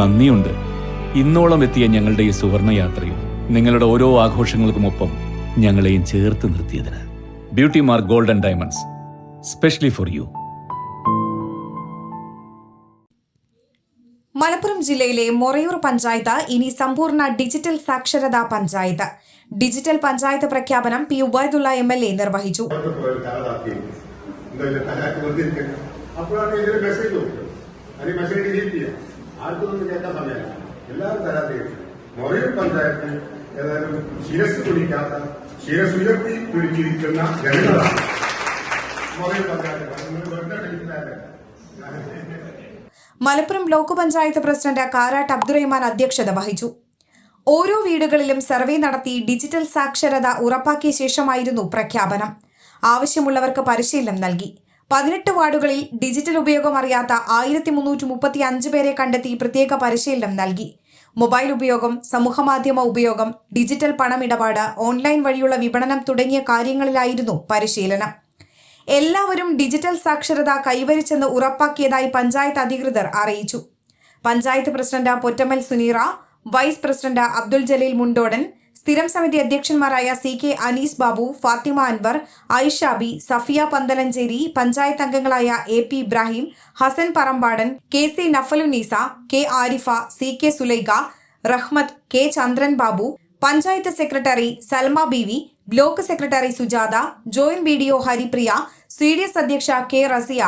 നന്ദിയുണ്ട്. ഇന്നോളം എത്തിയ ഞങ്ങളുടെ ഈ സുവർണ യാത്രയും നിങ്ങളുടെ ഓരോ ആഘോഷങ്ങൾക്കുമൊപ്പം ഞങ്ങളെയും ചേർത്ത് നിർത്തിയതിന്. Beauty mark golden diamonds specially for you Malappuram ജില്ലയിലെ മൊറയൂർ പഞ്ചായത്ത് ഇനി സമ്പൂർണ ഡിജിറ്റൽ സാക്ഷരതാ പഞ്ചായത്ത്. ഡിജിറ്റൽ പഞ്ചായത്ത് പ്രഖ്യാപനം P Ubaidulla M L A നിർവഹിച്ചു. അപ്പോഴാണ് ഇതിന് മെസ്സേജ് അതിന് മെസ്സേജ് ഡിലീറ്റ് ചെയ്യാം. ആർക്കൊന്നും കേൾക്കാൻ സമയമല്ല. എല്ലാവരും തരാത്ത മൊറിയൽ പഞ്ചായത്ത് ഏതായാലും ശിരസ് കുടിക്കാത്ത ശിരസ് ഉയർത്തി കുടിച്ചിരിക്കുന്ന ജനങ്ങളാണ്. മൊറിയൽ പഞ്ചായത്ത് മലപ്പുറം ബ്ലോക്ക് പഞ്ചായത്ത് പ്രസിഡന്റ് കാരാട്ട് അബ്ദുറഹ്മാൻ അധ്യക്ഷത വഹിച്ചു. ഓരോ വീടുകളിലും സർവേ നടത്തി ഡിജിറ്റൽ സാക്ഷരത ഉറപ്പാക്കിയ ശേഷമായിരുന്നു പ്രഖ്യാപനം. ആവശ്യമുള്ളവർക്ക് പരിശീലനം നൽകി. പതിനെട്ട് വാർഡുകളിൽ ഡിജിറ്റൽ ഉപയോഗം അറിയാത്ത ആയിരത്തി മുന്നൂറ്റി മുപ്പത്തി അഞ്ച് പേരെ കണ്ടെത്തി പ്രത്യേക പരിശീലനം നൽകി. മൊബൈൽ ഉപയോഗം സമൂഹമാധ്യമ ഉപയോഗം ഡിജിറ്റൽ പണമിടപാട് ഓൺലൈൻ വഴിയുള്ള വിപണനം തുടങ്ങിയ കാര്യങ്ങളിലായിരുന്നു പരിശീലനം. എല്ലാവരും ഡിജിറ്റൽ സാക്ഷരത കൈവരിച്ചെന്ന് ഉറപ്പാക്കിയതായി പഞ്ചായത്ത് അധികൃതർ അറിയിച്ചു. Panchayat president Pottammal Suneera vice president Abdul Jaleel Mundodan സ്ഥിരം സമിതി അധ്യക്ഷന്മാരായ സി കെ അനീസ് ബാബു ഫാത്തിമ അൻവർ ഐഷാബി സഫിയ പന്തലഞ്ചേരി പഞ്ചായത്ത് അംഗങ്ങളായ A P Ibrahim Hasan Parambadan K C Nafalunisa K Arifa C K Sulaikha Rahmath K Chandran Babu panchayat secretary Salma Bivi block secretary Sujatha joint B D O Haripriya C D S അധ്യക്ഷ K Raziya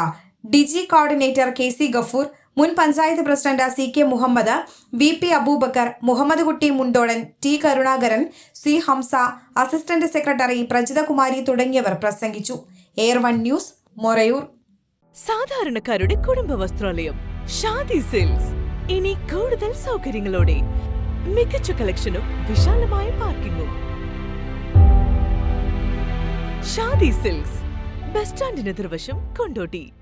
digi coordinator K C Gafoor മുൻ panchayat president C K Muhammad V P Abubakar Muhammad Kutty Mundodan T Karunakaran C Hamsa assistant secretary Prajithakumari തുടങ്ങിയവർ പ്രസംഗിച്ചു. Air one news Morayur. സാധാരണക്കാരുടെ കുടുംബ വസ്ത്രാലയം Shaadi silks. ഇനി കൂടുതൽ സൗകര്യങ്ങളോടെ മികച്ച കളക്ഷനും വിശാലമായ പാർക്കിങ്ങും. ഷാദി സിൽക്സ് ബസ് സ്റ്റാൻഡിന് എതിർവശം കൊണ്ടോട്ടി.